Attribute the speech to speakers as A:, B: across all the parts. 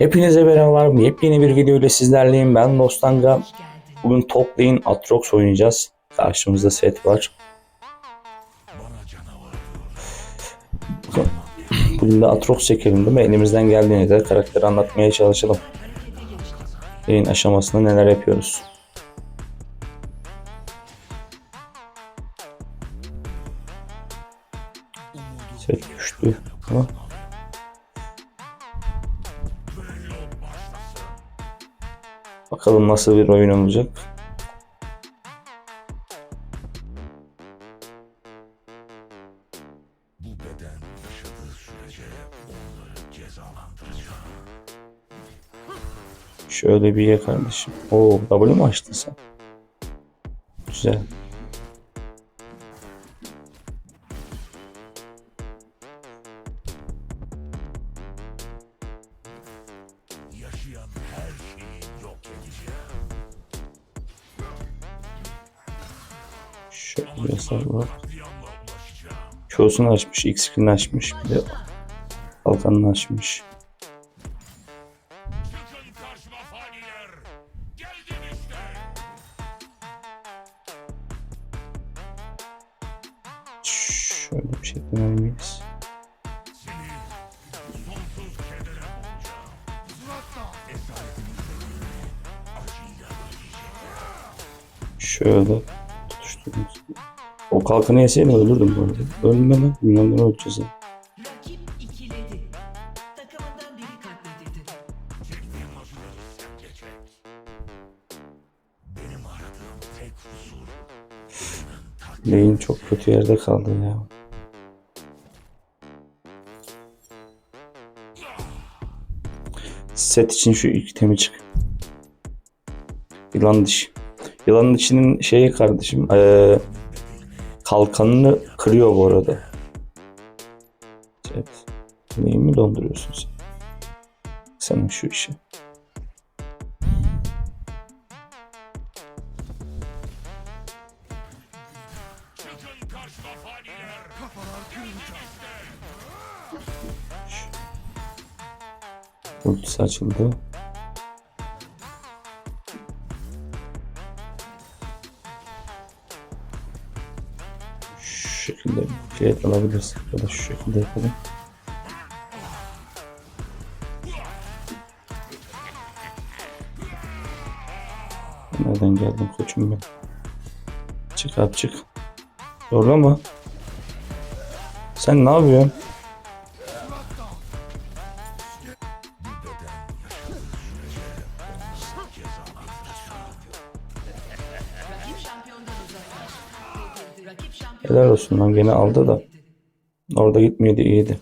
A: Hepinize merhabalar. Yepyeni bir video ile sizlerleyim. Ben Dostanga. Bugün top lane Atrox oynayacağız. Karşımızda set var. Bugün de Atrox çekelim değil mi? Elimizden geldiğince karakteri anlatmaya çalışalım. Lane aşamasında neler yapıyoruz. Bakalım nasıl bir oyun olacak. Şöyle bir ye kardeşim. Oo W mu açtın sen? Güzel.
B: Ulaşacağım.
A: Q'sunu açmış, X-Screen'i açmış. Bir de kalkanını açmış. Şöyle bir şey
B: ödeyecek.
A: Şöyle. O kalkanı yeseydim ölürdüm bu arada. Ölme lan. Milyonları öleceğiz ya. Lane çok kötü yerde kaldı ya. Set için şu ilk temi çık. Yılan dişi. Yılan dişinin şeyi kardeşim eee, kalkanını kırıyor bu arada. Evet. Neyi mi donduruyorsun sen? Senin şu işi. Ultisi açıldı. Plate alabiliriz. Ya da şu şekilde yapalım. Nereden geldin koçum ben? Çık abi çık. Zorlama. Sen ne yapıyorsun? Lan gene aldı da. Orada gitmeydi iyiydi.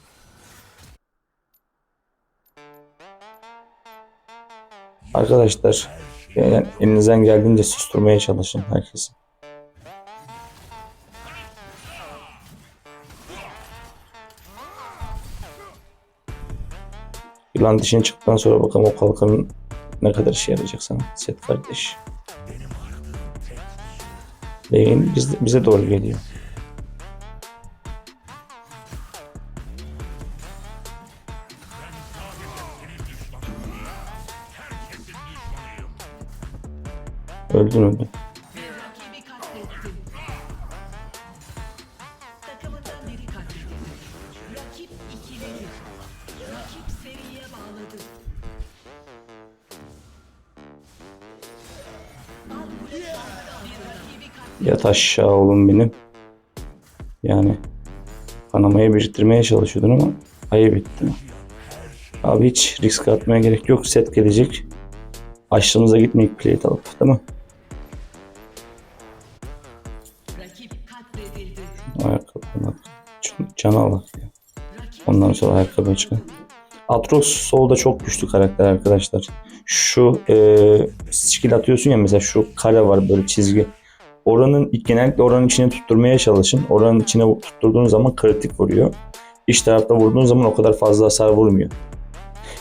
A: Arkadaşlar yani elinizden geldiğince susturmaya çalışın herkesi. Yılan dişini çıktıktan sonra bakalım o kalkanın ne kadar işe yarayacak sana set kardeş. Beyin bize, bize doğru geliyor.
C: Rakibi katledildi.
A: Yat aşağı oğlum benim. Yani kanamayı biriktirmeye çalışıyordun ama ayıp ettin. Abi hiç risk atmaya gerek yok. Set gelecek. Açlığımıza gitmeyip plate alıp değil mi?
C: Rakip katledildi.
A: Ayakkabı bak. Ya. Ondan sonra ayakkabı çıkar. Atrox solda çok güçlü karakter arkadaşlar. Şu e, skill atıyorsun ya mesela şu kare var böyle çizgi. Oranın genellikle oranın içine tutturmaya çalışın. Oranın içine tutturduğunuz zaman kritik vuruyor. İç tarafta vurduğun zaman o kadar fazla hasar vurmuyor.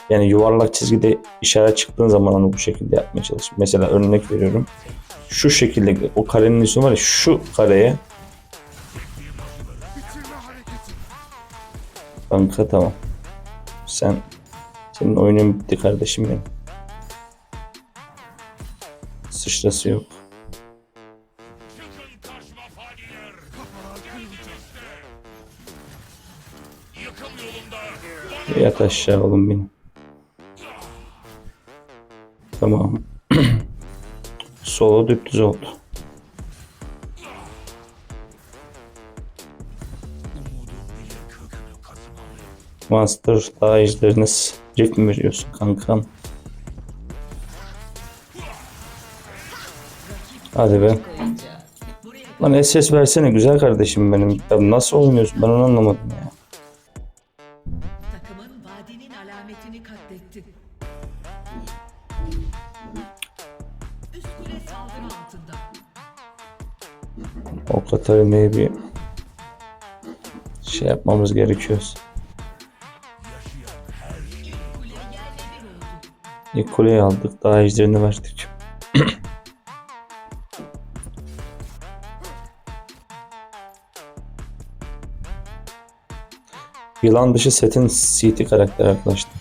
A: Yani yuvarlak çizgide işaret çıktığın zaman onu bu şekilde yapmaya çalışın. Mesela örnek veriyorum. Şu şekilde o karenin üstü var ya şu kareye Kanka tamam. Sen Senin oyunun bitti kardeşim benim. Sıçrası yok. Yat aşağı oğlum benim. Tamam. Solo düptüz oldu. Master daha ejderiniz rift mi veriyorsun kankam? Hadi be. Lan SS versene güzel kardeşim benim. Ya nasıl oynuyorsun ben onu anlamadım ya. Katarina'yı bir şey yapmamız gerekiyor. İlk kuleyi aldık. Daha ejderini verdik. Yılan dışı setin CT karakter arkadaşlar.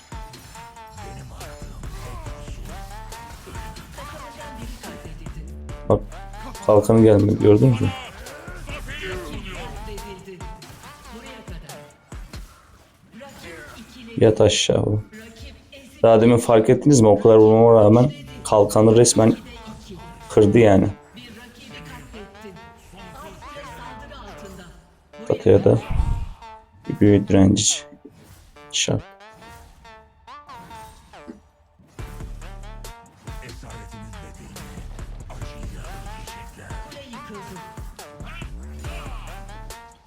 A: Bak kalkanı gelmiyor gördünüz mü? Yat aşağı. Daha demin fark ettiniz mi? O kadar vurmama rağmen kalkanı resmen kırdı yani. Katıya da bir büyü direnci şart.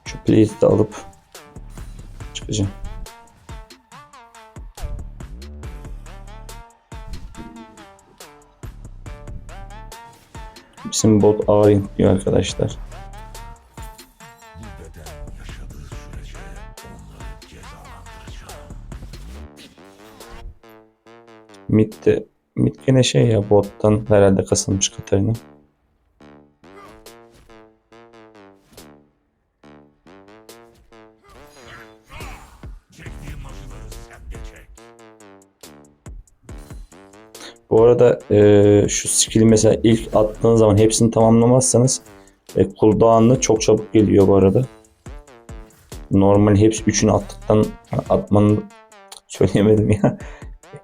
A: Şu plate'i de alıp çıkacağım. Bizim bot ağır intliyor arkadaşlar. Mid de Mid gene şey ya bottan herhalde kasılmış Katarina. Bu arada e, şu skill'i mesela ilk attığınız zaman hepsini tamamlamazsanız e, cooldown'ı çok çabuk geliyor bu arada. Normal hepsi üçünü attıktan atmanın söyleyemedim ya.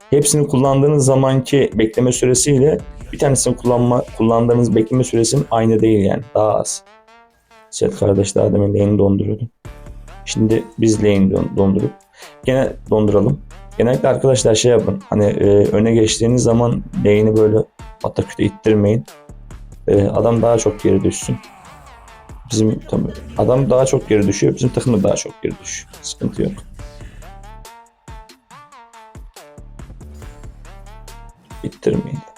A: Hepsini kullandığınız zamanki bekleme süresiyle bir tanesini kullanma kullandığınız bekleme süresinin aynı değil yani daha az. Set kardeş daha demin lane donduruyordu. Şimdi biz lane don- dondurup gene donduralım. Genellikle arkadaşlar şey yapın. Hani e, öne geçtiğiniz zaman lane'i böyle ataküte ittirmeyin. E, adam daha çok geri düşsün. Bizim tabii adam daha çok geri düşüyor. Bizim takım da daha çok geri düşüyor. Sıkıntı yok. İttirmeyin.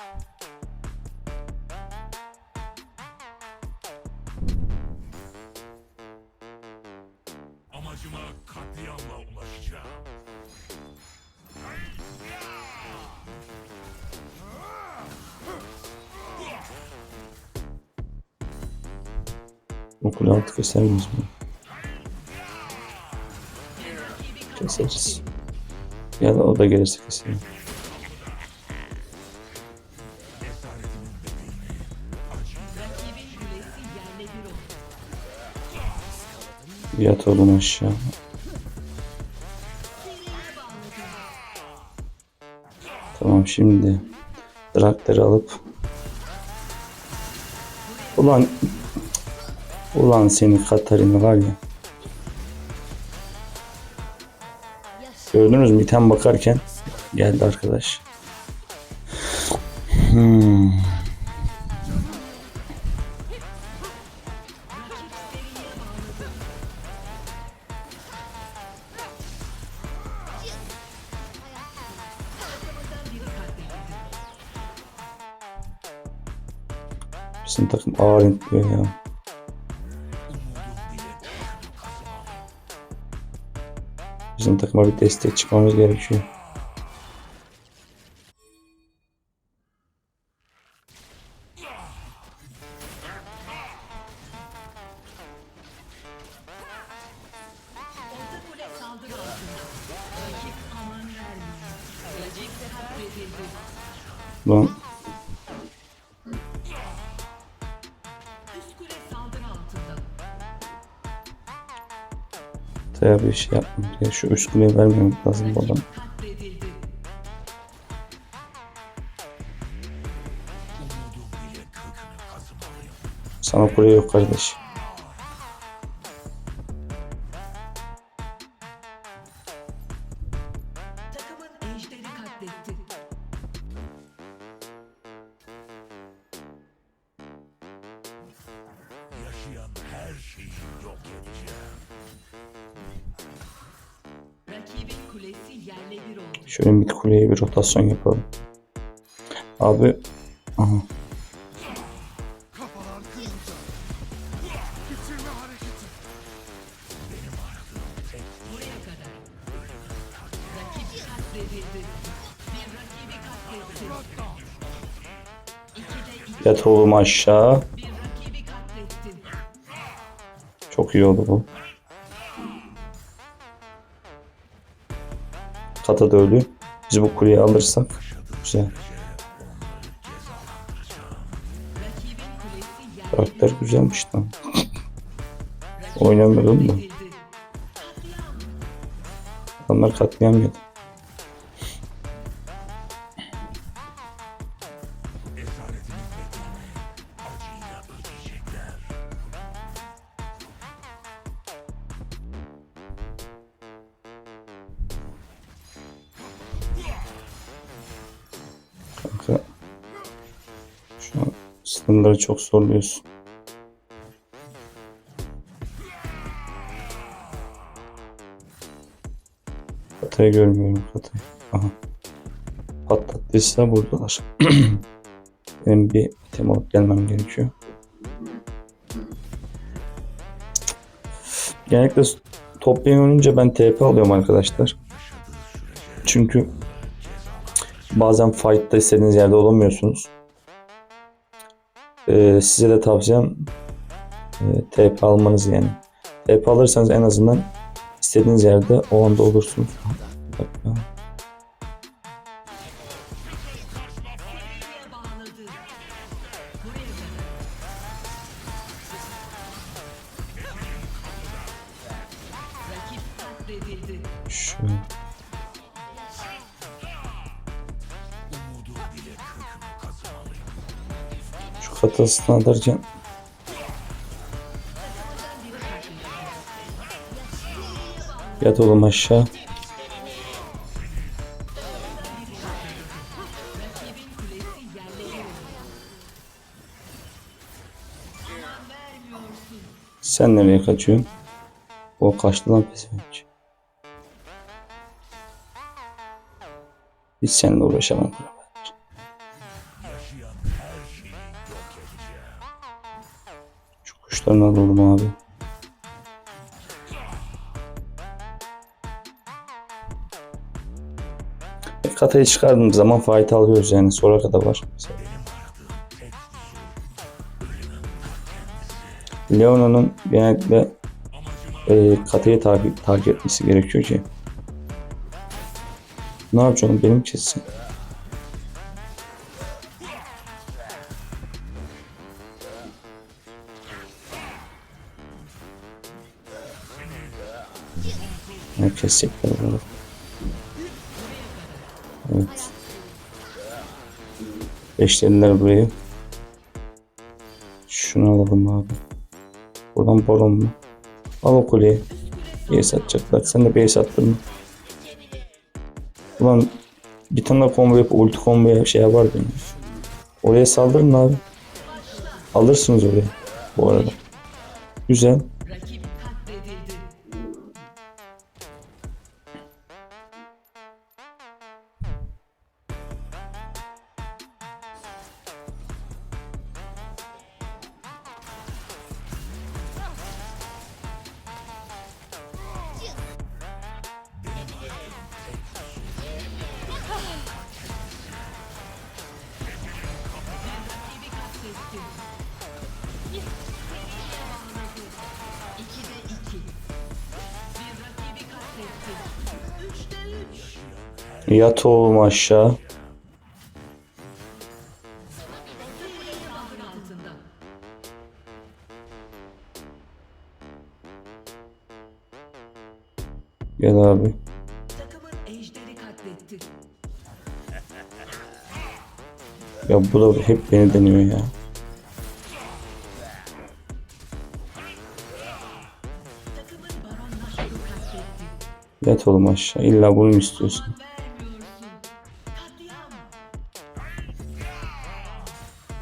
A: Altı keser miyiz bunu? Keseriz. Ya da o da gelirse keselim. Yat oğlum aşağı. Tamam şimdi traktörü alıp Ulan Ulan seni Katarina var ya. Gördünüz mü item bakarken geldi arkadaş. Hmm. Bizim takım ağır ya. Bizim takıma bir destek çıkmamız gerekiyor.
C: Orta
A: tabii bir şey yapmam. Ya şu üst kuleyi vermemek lazım bu adam.
C: Rakip katledildi.
A: Sana kule yok kardeş.
B: Her şeyi yok edeceğim.
A: Şöyle mid kuleye bir rotasyon yapalım. Abi aha. Yat oğlum aşağı. Çok iyi oldu bu. Kata da ölü. Biz bu kuleyi alırsak güzel. Karakter güzelmiş lan. Oynamıyorum da.
C: katledildi. Katliam.
A: Kanka. Şu an sınırları çok zorluyorsun. Katayı görmüyorum katayı. Aha. Patlattıysa buradalar. Benim bir item alıp gelmem gerekiyor. Genellikle top lane oynayınca ben TP alıyorum arkadaşlar. Çünkü bazen fight'ta istediğiniz yerde olamıyorsunuz. Ee, size de tavsiyem e, TP almanız yani. TP alırsanız en azından istediğiniz yerde o anda olursunuz. Bir dakika. Şu katasını alırken Yat oğlum aşağı. Sen nereye kaçıyorsun? O kaçtı lan pezevenk. Hiç seninle uğraşamam. Kuşlarını alalım abi. Katayı çıkardığım zaman fight alıyoruz yani. Sonra kadar var. Leona'nın genellikle e, katayı takip, takip etmesi gerekiyor ki. Ne yapacağım benim kesin. Kesecekler bunu. Evet. Beşlediler burayı. Şunu alalım abi. Buradan baron mu? Al o kuleyi. Base atacaklar. Sen de base attın mı? Ulan bir tane daha combo yap, ulti combo şey yapar beni. Oraya saldırın abi. Alırsınız orayı bu arada. Güzel. Yat oğlum aşağı. Gel abi. Ya bu da hep beni deniyor ya. Yat oğlum aşağı. İlla bunu mu istiyorsun?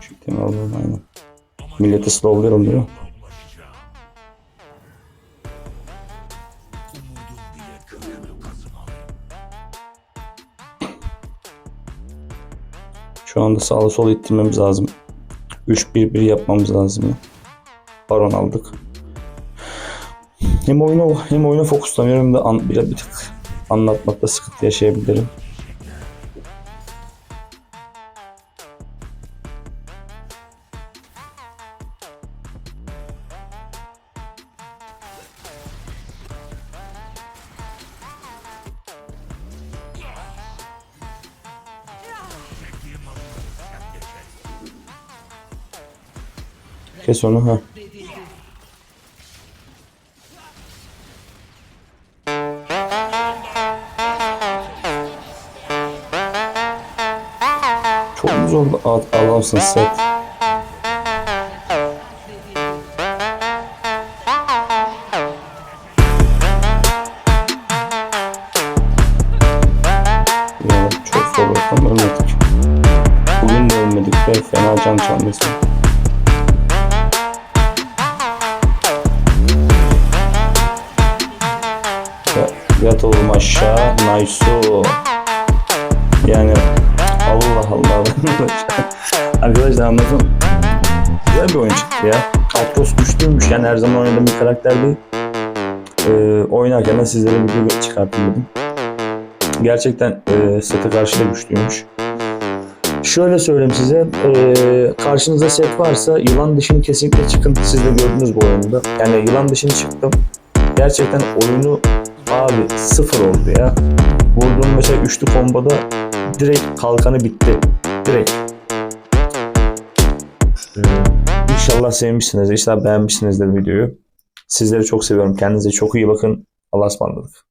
A: Şu temi alalım aynen. Milleti slowlayalım mi? Şu anda sağlı sol ittirmemiz lazım. 3-1-1 yapmamız lazım. Baron aldık. Hem oyunu hem oyuna fokuslanıyorum de an, bir, bir tık anlatmakta sıkıntı yaşayabilirim. Kes onu ha. 97. Ee, oynarken de sizlere bir video çıkartayım. Gerçekten e, sete karşı da güçlüymüş. Şöyle söyleyeyim size, e, karşınızda set varsa yılan dışını kesinlikle çıkın. Siz de gördünüz bu oyunda. Yani yılan dışını çıktım. Gerçekten oyunu abi sıfır oldu ya. Vurduğum mesela üçlü komboda direkt kalkanı bitti. Direkt. Ee, İnşallah sevmişsinizdir. İnşallah beğenmişsinizdir videoyu. Sizleri çok seviyorum. Kendinize çok iyi bakın. Allah'a ısmarladık.